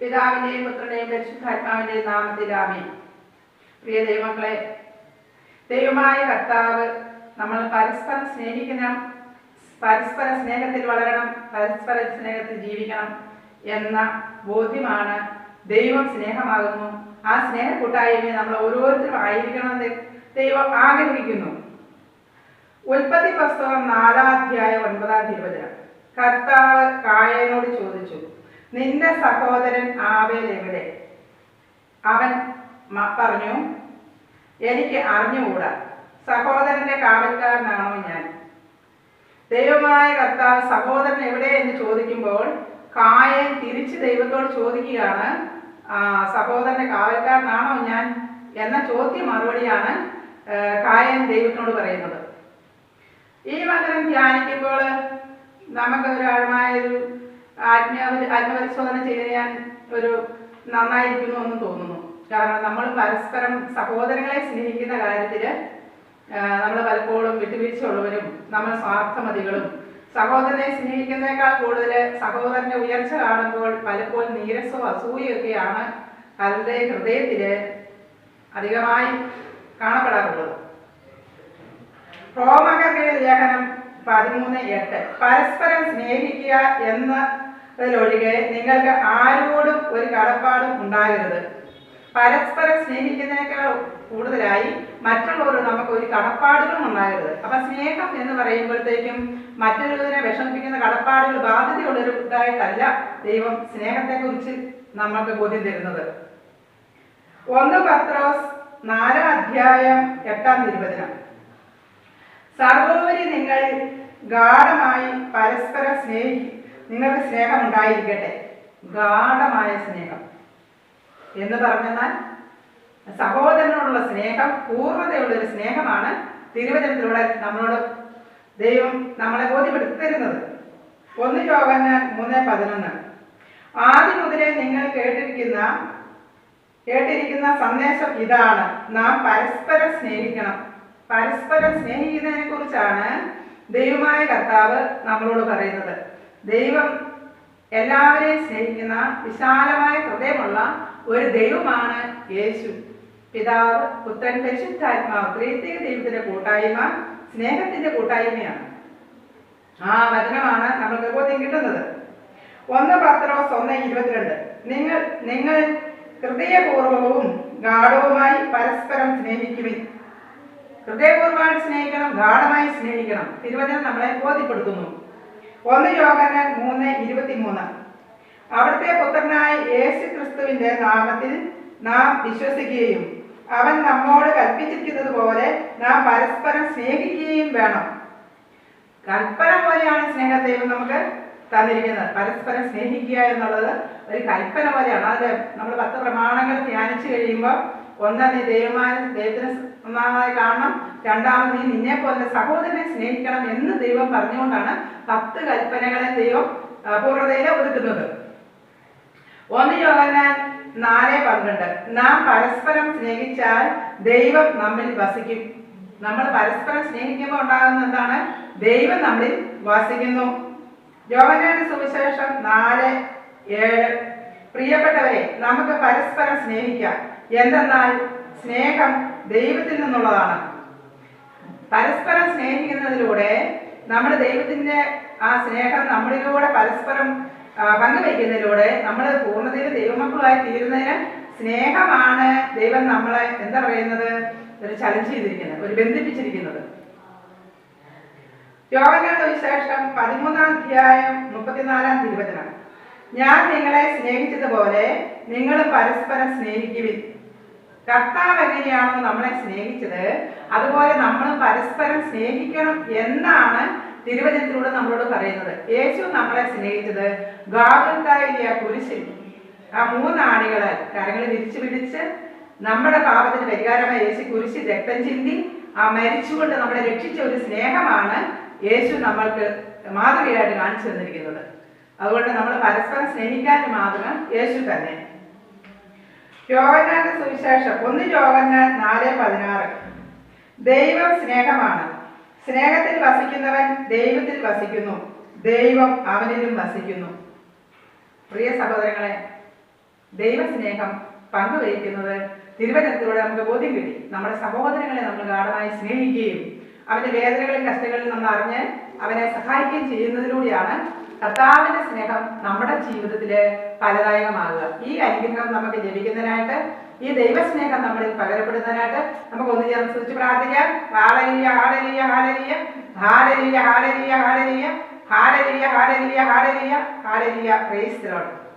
പിതാവിന്റെയും പുത്രന്റെയും പരിശുദ്ധാത്മാവിന്റെയും നാമത്തിൽ ആമേ പ്രിയ ദൈവങ്ങളെ ദൈവമായ കർത്താവ് നമ്മൾ പരസ്പരം സ്നേഹിക്കണം പരസ്പര സ്നേഹത്തിൽ വളരണം പരസ്പര സ്നേഹത്തിൽ ജീവിക്കണം എന്ന ബോധ്യമാണ് ദൈവം സ്നേഹമാകുന്നു. ആ സ്നേഹ കൂട്ടായ്മയെ നമ്മൾ ഓരോരുത്തരും ആയിരിക്കണമെന്ന് ദൈവം ആഗ്രഹിക്കുന്നു. ഉൽപ്പത്തി പുസ്തകം നാലാം അധ്യായ ഒൻപതാം തിരുവചനം. കർത്താവ് കായനോട് ചോദിച്ചു നിന്റെ സഹോദരൻ ആവേൽ എവിടെ? അവൻ പറഞ്ഞു എനിക്ക് അറിഞ്ഞുകൂടാ. സഹോദരന്റെ കാവൽക്കാരനാണോ ഞാൻ? ദൈവമായ കർത്താവ് സഹോദരൻ എവിടെ എന്ന് ചോദിക്കുമ്പോൾ കായൻ തിരിച്ച് ദൈവത്തോട് ചോദിക്കുകയാണ് സഹോദരന്റെ കാവൽക്കാരനാണോ ഞാൻ? എന്ന ചോദ്യ മറുപടിയാണ് കായൻ ദൈവത്തോട് പറയുന്നത്. ഈ വചനം ധ്യാനിക്കുമ്പോൾ നമുക്ക് ഒരു ആത്മീയ ആത്മപരിശോധന ചെയ്യാൻ ഒരു നന്നായിരിക്കുന്നു എന്ന് തോന്നുന്നു. കാരണം നമ്മൾ പരസ്പരം സഹോദരങ്ങളെ സ്നേഹിക്കുന്ന കാര്യത്തിൽ നമ്മൾ പലപ്പോഴും വിട്ടുവീഴ്ചയുള്ളവരും നമ്മൾ സ്വാർത്ഥമതികളും. സഹോദരനെ സ്നേഹിക്കുന്നതിനേക്കാൾ കൂടുതൽ സഹോദരന്റെ ഉയർച്ച കാണുമ്പോൾ പലപ്പോഴും നീരസവും അസൂയൊക്കെയാണ് പലരുടെ ഹൃദയത്തിൽ അധികമായി കാണപ്പെടാറുള്ളത്. റോമകരുടെ ലേഖനം പതിമൂന്ന് എട്ട്. പരസ്പരം സ്നേഹിക്കുക എന്നതിലൊഴികെ നിങ്ങൾക്ക് ആരോടും ഒരു കടപ്പാടും ഉണ്ടാകരുത്. പരസ്പരം സ്നേഹിക്കുന്നതിനേക്കാൾ കൂടുതലായി മറ്റുള്ളവരോട് നമുക്ക് ഒരു കടപ്പാടുകളും ഉണ്ടാകരുത്. അപ്പൊ സ്നേഹം എന്ന് പറയുമ്പോഴത്തേക്കും മറ്റുള്ളവരെ വിഷമിപ്പിക്കുന്ന കടപ്പാടുകൾ ബാധ്യതയുള്ളൊരു ഇതായിട്ടല്ല ദൈവം സ്നേഹത്തെക്കുറിച്ച് നമ്മൾക്ക് ബോധ്യം തരുന്നത്. ഒന്ന് പത്രോസ് നാലാം അധ്യായം എട്ടാം തിരുവചനം. സർവോപരി നിങ്ങൾ ഗാഠമായി പരസ്പരം സ്നേഹി നിങ്ങൾക്ക് സ്നേഹം ഉണ്ടായിരിക്കട്ടെ. ഗാഠമായ സ്നേഹം. എന്ന് പറഞ്ഞാൽ സഹോദരനോടുള്ള സ്നേഹം പൂർണതയുള്ള ഒരു സ്നേഹമാണ് തിരുവചനത്തിലൂടെ നമ്മളോട് ദൈവം നമ്മളെ ബോധ്യപ്പെടുത്തരുന്നത്. ഒന്ന് യോഗന് മൂന്ന് പതിനൊന്ന്. ആദ്യം മുതലേ നിങ്ങൾ കേട്ടിരിക്കുന്ന കേട്ടിരിക്കുന്ന സന്ദേശം ഇതാണ്. നാം പരസ്പരം സ്നേഹിക്കണം. പരസ്പരം സ്നേഹിക്കുന്നതിനെ കുറിച്ചാണ് ദൈവമായ കർത്താവ് നമ്മളോട് പറയുന്നത്. ദൈവം എല്ലാവരെയും സ്നേഹിക്കുന്ന വിശാലമായ ഹൃദയമുള്ള ഒരു ദൈവമാണ് യേശു. പിതാവ് പുത്രൻ പരിശുദ്ധാത്മാവ് ത്രിത്വിക ദൈവത്തിന്റെ കൂട്ടായ്മ സ്നേഹത്തിന്റെ കൂട്ടായ്മയാണ്. ആ വചനമാണ് നമ്മൾക്ക് ബോധ്യം കിട്ടുന്നത്. ഒന്ന് പത്രോസ് ഒന്ന് ഇരുപത്തിരണ്ട്. നിങ്ങൾ നിങ്ങൾ ഹൃദയപൂർവവും ഗാഠവുമായി പരസ്പരം സ്നേഹിക്കുവിൻ. ഹൃദയപൂർവമായി സ്നേഹിക്കണം ഗാഠമായി സ്നേഹിക്കണം. തിരുവചനം നമ്മളെ ബോധ്യപ്പെടുത്തുന്നു. ഒന്ന് യോഗന് മൂന്ന് ഇരുപത്തിമൂന്ന്. അവിടുത്തെ പുത്രനായ യേശു ക്രിസ്തുവിന്റെ നാമത്തിൽ നാം വിശ്വസിക്കുകയും അവൻ നമ്മോട് കൽപ്പിച്ചിരിക്കുന്നത് പോലെ നാം പരസ്പരം സ്നേഹിക്കുകയും വേണം. കൽപ്പന പോലെയാണ് സ്നേഹത്തെ നമുക്ക് തന്നിരിക്കുന്നത്. പരസ്പരം സ്നേഹിക്കുക എന്നുള്ളത് ഒരു കൽപ്പന പോലെയാണ്. അത് നമ്മൾ പത്ത് പ്രമാണങ്ങൾ ധ്യാനിച്ചു കഴിയുമ്പോൾ ഒന്ന് നീ ദൈവമായ ദൈവത്തിന് ഒന്നാമതായി കാണണം. രണ്ടാമത് നീ നിന്നെ പോലെ സഹോദരനെ സ്നേഹിക്കണം എന്ന് ദൈവം പറഞ്ഞുകൊണ്ടാണ് പത്ത് കൽപ്പനകളെ ദൈവം പൂർണതയിൽ ഒതുക്കുന്നത് ഒന്ന് യോഹന്നാൻ നാല് പന്ത്രണ്ട്. നാം പരസ്പരം സ്നേഹിച്ചാൽ ദൈവം നമ്മിൽ വസിക്കും. നമ്മൾ പരസ്പരം സ്നേഹിക്കുമ്പോൾ ഉണ്ടാകുന്ന എന്താണ്? ദൈവം നമ്മളിൽ വസിക്കുന്നു. യോഗനാന സുവിശേഷം നാല് ഏഴ്. പ്രിയപ്പെട്ടവരെ നമുക്ക് പരസ്പരം സ്നേഹിക്കാം. എന്തെന്നാൽ സ്നേഹം ദൈവത്തിൽ നിന്നുള്ളതാണ്. പരസ്പരം സ്നേഹിക്കുന്നതിലൂടെ നമ്മൾ ദൈവത്തിന്റെ ആ സ്നേഹം നമ്മളിലൂടെ പരസ്പരം പങ്കുവയ്ക്കുന്നതിലൂടെ നമ്മൾ പൂർണതയിൽ ദൈവമക്കളായി തീരുന്നതിന് സ്നേഹമാണ് ദൈവം നമ്മളെ എന്താ പറയുന്നത്? ഒരു ചലഞ്ച് ചെയ്തിരിക്കുന്നത് ഒരു ബന്ധിപ്പിച്ചിരിക്കുന്നത്. യോഗങ്ങളുടെ വിശേഷം പതിമൂന്നാം അധ്യായം മുപ്പത്തിനാലാം തിരുവചനം. ഞാൻ നിങ്ങളെ സ്നേഹിച്ചതുപോലെ നിങ്ങൾ പരസ്പരം സ്നേഹിക്കുവിൻ. കർത്താവ് എങ്ങനെയാണോ നമ്മളെ സ്നേഹിച്ചത് അതുപോലെ നമ്മൾ പരസ്പരം സ്നേഹിക്കണം എന്നാണ് തിരുവചനത്തിലൂടെ നമ്മളോട് പറയുന്നത്. യേശു നമ്മളെ സ്നേഹിച്ചത് ഗാബൽത്തായിലെ കുരിശിൽ. ആ മൂന്നാണികളാൽ കരങ്ങൾ വിരിച്ചു പിടിച്ച് നമ്മുടെ പാപത്തിന് പരിഹാരമായി യേശു കുരിശി രക്തം ചിന്തി ആ മരിച്ചുകൊണ്ട് നമ്മളെ രക്ഷിച്ച ഒരു സ്നേഹമാണ് യേശു നമ്മൾക്ക് മാതൃകയായിട്ട് കാണിച്ചു തന്നിരിക്കുന്നത്. അതുകൊണ്ട് നമ്മൾ പരസ്പരം സ്നേഹിക്കാൻ മാതൃക യേശു തന്നെ. യോഗന്നാന്റെ സുവിശേഷം. ഒന്ന് യോഗന്നാൻ നാല് പതിനാറ്. ദൈവം സ്നേഹമാണ്. സ്നേഹത്തിൽ വസിക്കുന്നവൻ ദൈവത്തിൽ വസിക്കുന്നു. ദൈവം അവനിലും വസിക്കുന്നു. പ്രിയ സഹോദരങ്ങളെ ദൈവസ്നേഹം പങ്കുവയ്ക്കുന്നത് തിരുവനന്തപുരത്തിലൂടെ നമുക്ക് ബോധ്യം കിട്ടി. നമ്മുടെ സഹോദരങ്ങളെ നമ്മൾ ഗാഠമായി സ്നേഹിക്കുകയും അവന്റെ വേദനകളും കഷ്ടങ്ങളിലും നമ്മൾ അറിഞ്ഞ് അവനെ സഹായിക്കുകയും ചെയ്യുന്നതിലൂടെയാണ് കർത്താവിന്റെ സ്നേഹം നമ്മുടെ ജീവിതത്തിൽ ഫലദായകമാകുക ഈ അനുഗ്രഹം നമുക്ക് ലഭിക്കുന്നതിനായിട്ട് ഈ ദൈവസ്നേഹം നമ്മളിൽ പകരപ്പെടുന്നതിനായിട്ട് നമുക്ക് ഒന്ന് ചേർന്ന് സൂചിച്ച് പ്രാർത്ഥിക്കാം ഹാലലിയ ഹാലലിയ ഹാലലിയ ഹാലലിയ ഹാലലിയ ഹാലലിയ ഹാലലിയ ഹാലലിയ ഹാലലിയ ഹാലലിയ പ്രൈസ് ലോർഡ്